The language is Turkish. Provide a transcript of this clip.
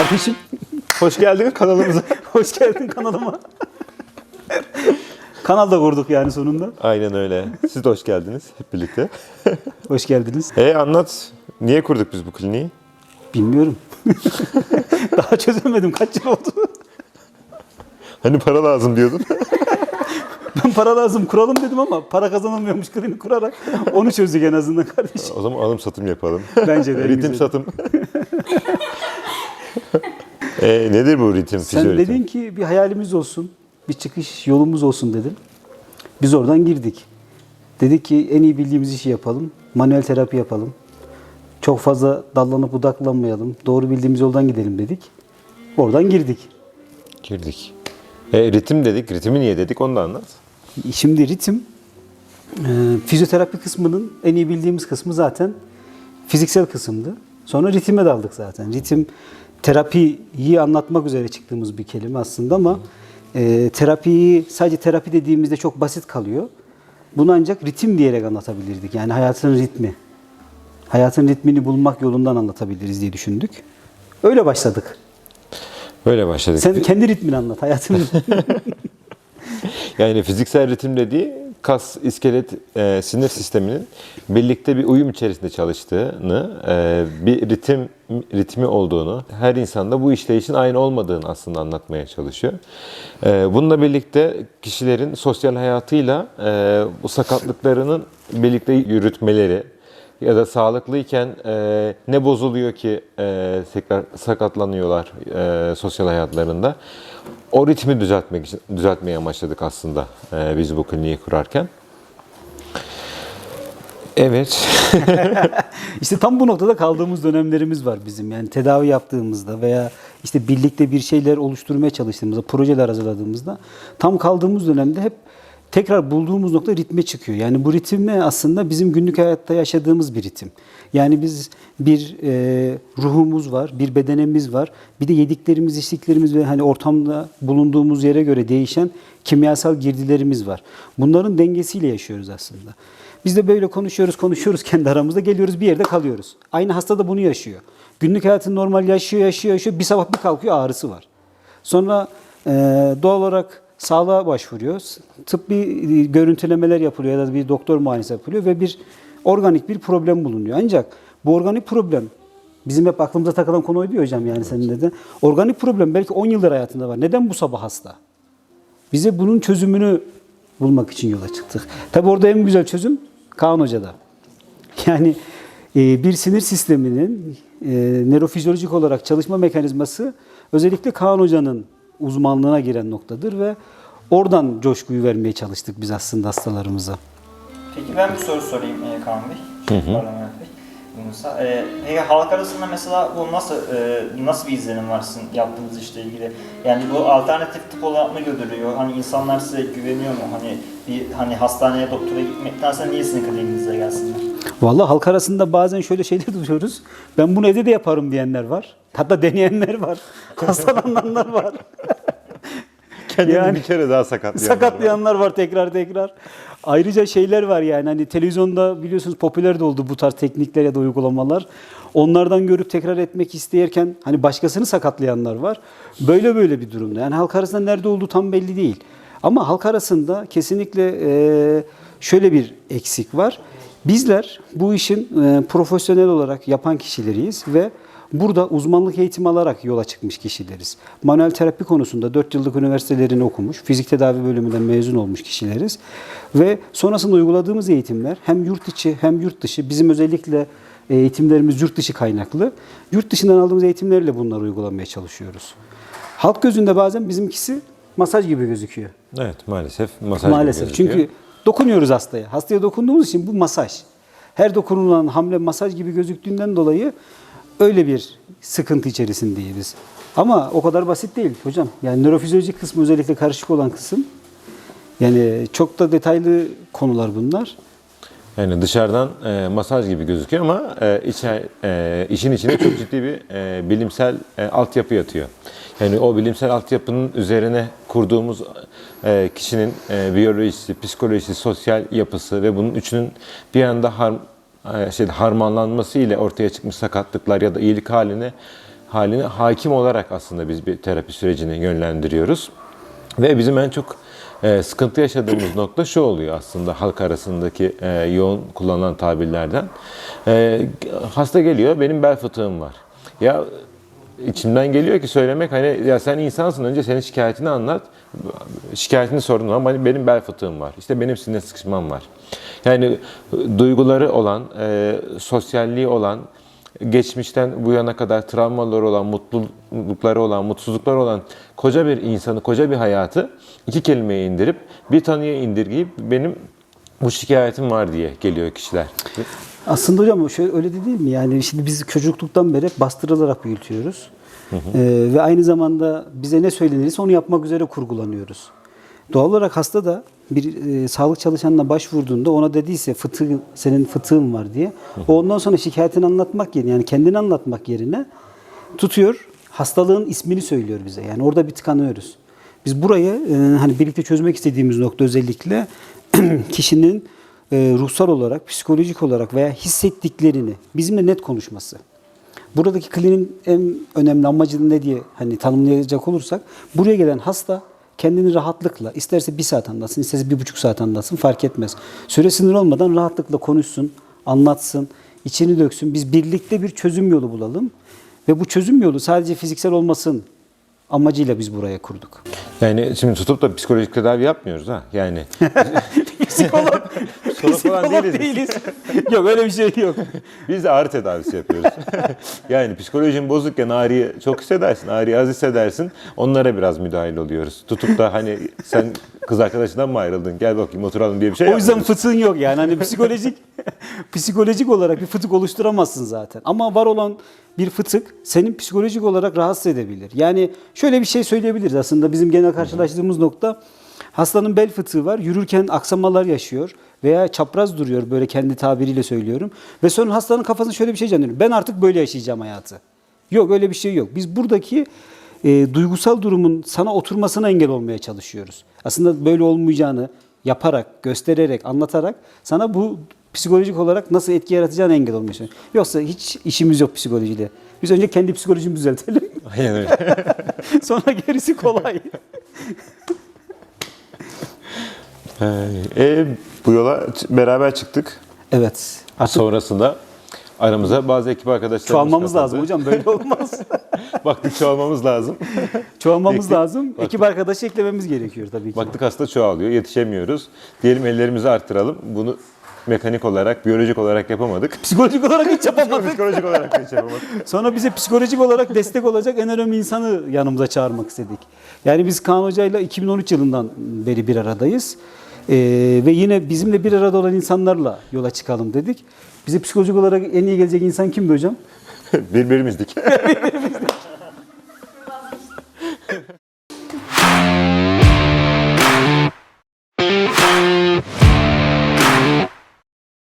Kardeşim hoş geldin kanalımıza. hoş geldin kanalıma. Kanal da kurduk yani sonunda. Aynen öyle. Siz de hoş geldiniz hep birlikte. Hoş geldiniz. E anlat. Niye kurduk biz bu kliniği? Bilmiyorum. Daha çözemedim. Kaç yıl oldu? Hani para lazım diyordun. Ben para lazım kuralım dedim ama para kazanılmıyormuş klinik kurarak. Onu çözdük en azından kardeşim. o zaman alım satım yapalım. Bence de en ritim güzeli. satım. E, nedir bu ritim? Sen fizyoritim? dedin ki bir hayalimiz olsun, bir çıkış yolumuz olsun dedin. Biz oradan girdik. Dedik ki en iyi bildiğimiz işi yapalım. Manuel terapi yapalım. Çok fazla dallanıp budaklanmayalım. Doğru bildiğimiz yoldan gidelim dedik. Oradan girdik. Girdik. E, ritim dedik. Ritmi niye dedik onu da anlat. Şimdi ritim, e, fizyoterapi kısmının en iyi bildiğimiz kısmı zaten fiziksel kısımdı. Sonra ritime daldık zaten. Ritim terapiyi anlatmak üzere çıktığımız bir kelime aslında ama e, terapiyi sadece terapi dediğimizde çok basit kalıyor. Bunu ancak ritim diyerek anlatabilirdik. Yani hayatın ritmi. Hayatın ritmini bulmak yolundan anlatabiliriz diye düşündük. Öyle başladık. Böyle başladık. Sen kendi ritmini anlat. Hayatın ritmini. Yani fiziksel ritim dediği kas, iskelet, e, sinir sisteminin birlikte bir uyum içerisinde çalıştığını, e, bir ritim ritmi olduğunu, her insanda bu işleyişin aynı olmadığını aslında anlatmaya çalışıyor. E, bununla birlikte kişilerin sosyal hayatıyla e, bu sakatlıklarının birlikte yürütmeleri, ya da sağlıklıyken e, ne bozuluyor ki e, tekrar sakatlanıyorlar e, sosyal hayatlarında. O ritmi düzeltmek için düzeltmeye amaçladık aslında e, biz bu kliniği kurarken. Evet. İşte tam bu noktada kaldığımız dönemlerimiz var bizim. Yani tedavi yaptığımızda veya işte birlikte bir şeyler oluşturmaya çalıştığımızda, projeler hazırladığımızda tam kaldığımız dönemde hep tekrar bulduğumuz nokta ritme çıkıyor. Yani bu ritim aslında bizim günlük hayatta yaşadığımız bir ritim. Yani biz bir e, ruhumuz var, bir bedenimiz var. Bir de yediklerimiz, içtiklerimiz ve hani ortamda bulunduğumuz yere göre değişen kimyasal girdilerimiz var. Bunların dengesiyle yaşıyoruz aslında. Biz de böyle konuşuyoruz, konuşuyoruz kendi aramızda. Geliyoruz bir yerde kalıyoruz. Aynı hasta da bunu yaşıyor. Günlük hayatını normal yaşıyor, yaşıyor, yaşıyor. Bir sabah bir kalkıyor ağrısı var. Sonra e, doğal olarak sağlığa başvuruyor. Tıbbi görüntülemeler yapılıyor ya da bir doktor muayenesi yapılıyor ve bir organik bir problem bulunuyor. Ancak bu organik problem bizim hep aklımıza takılan konu oydu hocam yani senin de. Organik problem belki 10 yıldır hayatında var. Neden bu sabah hasta? Bize bunun çözümünü bulmak için yola çıktık. Tabi orada en güzel çözüm Kaan Hoca'da. Yani e, bir sinir sisteminin e, nörofizyolojik olarak çalışma mekanizması özellikle Kaan Hoca'nın uzmanlığına giren noktadır ve oradan coşkuyu vermeye çalıştık biz aslında hastalarımıza. Peki ben bir soru sorayım e, Kaan Bey. Pardon Mehmet Bey. Bununsa. E, peki halk arasında mesela bu nasıl e, nasıl bir izlenim var sizin yaptığınız işle ilgili? Yani bu alternatif tıp olarak mı görülüyor? Hani insanlar size güveniyor mu? Hani bir hani hastaneye doktora gitmektense niye sizin kliniğinize gelsinler? Vallahi halk arasında bazen şöyle şeyler duyuyoruz. Ben bunu evde de yaparım diyenler var. Hatta deneyenler var. Hastalananlar var. Kendini Yani- bir kere daha sakatlayan. Sakatlayanlar var tekrar tekrar. Ayrıca şeyler var yani hani televizyonda biliyorsunuz popüler de oldu bu tarz teknikler ya da uygulamalar. Onlardan görüp tekrar etmek isteyerken hani başkasını sakatlayanlar var. Böyle böyle bir durumda. Yani halk arasında nerede olduğu tam belli değil. Ama halk arasında kesinlikle şöyle bir eksik var. Bizler bu işin profesyonel olarak yapan kişileriyiz ve Burada uzmanlık eğitimi alarak yola çıkmış kişileriz. Manuel terapi konusunda 4 yıllık üniversitelerini okumuş, fizik tedavi bölümünden mezun olmuş kişileriz. Ve sonrasında uyguladığımız eğitimler hem yurt içi hem yurt dışı, bizim özellikle eğitimlerimiz yurt dışı kaynaklı. Yurt dışından aldığımız eğitimlerle bunları uygulamaya çalışıyoruz. Halk gözünde bazen bizimkisi masaj gibi gözüküyor. Evet maalesef masaj gibi Maalesef. gözüküyor. Çünkü dokunuyoruz hastaya. Hastaya dokunduğumuz için bu masaj. Her dokunulan hamle masaj gibi gözüktüğünden dolayı öyle bir sıkıntı içerisindeyiz. Ama o kadar basit değil hocam. Yani nörofizyolojik kısmı özellikle karışık olan kısım. Yani çok da detaylı konular bunlar. Yani dışarıdan e, masaj gibi gözüküyor ama e, içe, e, işin içinde çok ciddi bir e, bilimsel e, altyapı yatıyor. Yani o bilimsel altyapının üzerine kurduğumuz e, kişinin e, biyolojisi, psikolojisi, sosyal yapısı ve bunun üçünün bir anda har, şey, harmanlanması ile ortaya çıkmış sakatlıklar ya da iyilik haline haline hakim olarak aslında biz bir terapi sürecini yönlendiriyoruz. Ve bizim en çok e, sıkıntı yaşadığımız nokta şu oluyor aslında halk arasındaki e, yoğun kullanılan tabirlerden. E, hasta geliyor, benim bel fıtığım var. Ya içimden geliyor ki söylemek hani ya sen insansın önce senin şikayetini anlat. Şikayetini sordun ama hani benim bel fıtığım var. İşte benim sinir sıkışmam var. Yani duyguları olan, e, sosyalliği olan, geçmişten bu yana kadar travmaları olan, mutlulukları olan, mutsuzlukları olan koca bir insanı, koca bir hayatı iki kelimeye indirip bir tanıya indirgeyip benim bu şikayetim var diye geliyor kişiler. Aslında hocam şöyle öyle de değil mi? Yani şimdi biz çocukluktan beri bastırılarak büyütüyoruz. Ee, ve aynı zamanda bize ne söylenirse onu yapmak üzere kurgulanıyoruz. Doğal olarak hasta da bir e, sağlık çalışanına başvurduğunda ona dediyse fıtığı, senin fıtığın var diye. O ondan sonra şikayetini anlatmak yerine yani kendini anlatmak yerine tutuyor hastalığın ismini söylüyor bize. Yani orada bir tıkanıyoruz. Biz burayı e, hani birlikte çözmek istediğimiz nokta özellikle kişinin e, ruhsal olarak, psikolojik olarak veya hissettiklerini bizimle net konuşması. Buradaki klinin en önemli amacı ne diye hani tanımlayacak olursak buraya gelen hasta kendini rahatlıkla isterse bir saat anlatsın, isterse bir buçuk saat anlatsın fark etmez. Süre sınır olmadan rahatlıkla konuşsun, anlatsın, içini döksün. Biz birlikte bir çözüm yolu bulalım ve bu çözüm yolu sadece fiziksel olmasın amacıyla biz buraya kurduk. Yani şimdi tutup da psikolojik tedavi yapmıyoruz ha. Yani Psikolog, Psikolog falan değiliz yok öyle bir şey yok. Biz de ağrı tedavisi yapıyoruz. yani psikolojin bozukken ağrıyı çok hissedersin, ağrıyı az hissedersin. Onlara biraz müdahil oluyoruz. Tutup da hani sen kız arkadaşından mı ayrıldın? Gel bakayım oturalım diye bir şey O yüzden fıtığın yok yani. Hani psikolojik psikolojik olarak bir fıtık oluşturamazsın zaten. Ama var olan bir fıtık senin psikolojik olarak rahatsız edebilir. Yani şöyle bir şey söyleyebiliriz aslında bizim genel karşılaştığımız nokta hastanın bel fıtığı var. Yürürken aksamalar yaşıyor veya çapraz duruyor böyle kendi tabiriyle söylüyorum. Ve sonra hastanın kafasında şöyle bir şey canlanıyor. Ben artık böyle yaşayacağım hayatı. Yok öyle bir şey yok. Biz buradaki e, duygusal durumun sana oturmasına engel olmaya çalışıyoruz. Aslında böyle olmayacağını yaparak, göstererek, anlatarak sana bu psikolojik olarak nasıl etki yaratacağını engel olmaya çalışıyoruz. Yoksa hiç işimiz yok psikolojiyle. Biz önce kendi psikolojimizi düzeltelim. Aynen öyle. Sonra gerisi kolay. e, bu yola beraber çıktık. Evet. Artık Sonrasında aramıza bazı ekip arkadaşlarımız çoğalmamız katıldı. lazım hocam. Böyle olmaz. Baktık çoğalmamız lazım. çoğalmamız Ekip- lazım. Ekip arkadaşı eklememiz gerekiyor tabii ki. Baktık hasta çoğalıyor, yetişemiyoruz. Diyelim ellerimizi arttıralım. Bunu mekanik olarak, biyolojik olarak yapamadık. Psikolojik olarak hiç yapamadık. Psikolojik olarak da hiç yapamadık. Sonra bize psikolojik olarak destek olacak en önemli insanı yanımıza çağırmak istedik. Yani biz Kaan Hoca'yla 2013 yılından beri bir aradayız. Ee, ve yine bizimle bir arada olan insanlarla yola çıkalım dedik. Bize psikolojik olarak en iyi gelecek insan kimdi hocam? Birbirimizdik.